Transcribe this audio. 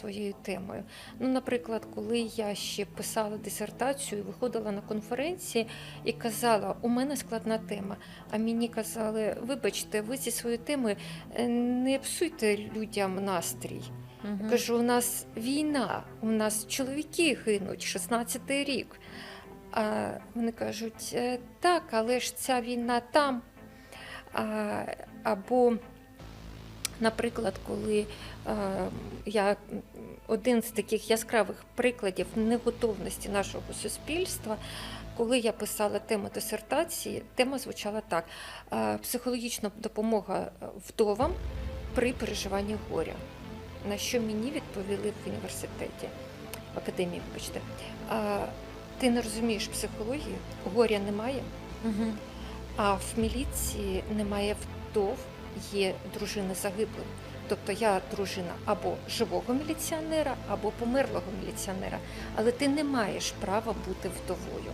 своєю темою. Ну, наприклад, коли я ще писала дисертацію, виходила на конференції і казала, у мене складна тема. А мені казали, вибачте, ви зі своєю темою е, не псуйте людям настрій. Мгм. Кажу, у нас війна, у нас чоловіки гинуть, 16-й рік. А вони кажуть, «Е, так, але ж ця війна там. А, або, наприклад, коли е, я один з таких яскравих прикладів неготовності нашого суспільства, коли я писала тему дисертації, тема звучала так: е, психологічна допомога вдовам при переживанні горя. На що мені відповіли в університеті, в академії, вибачте. А, ти не розумієш психологію, горя немає, Мгм. а в міліції немає вдов, є дружини загиблих. Тобто я дружина або живого міліціонера, або померлого міліціонера, але ти не маєш права бути вдовою.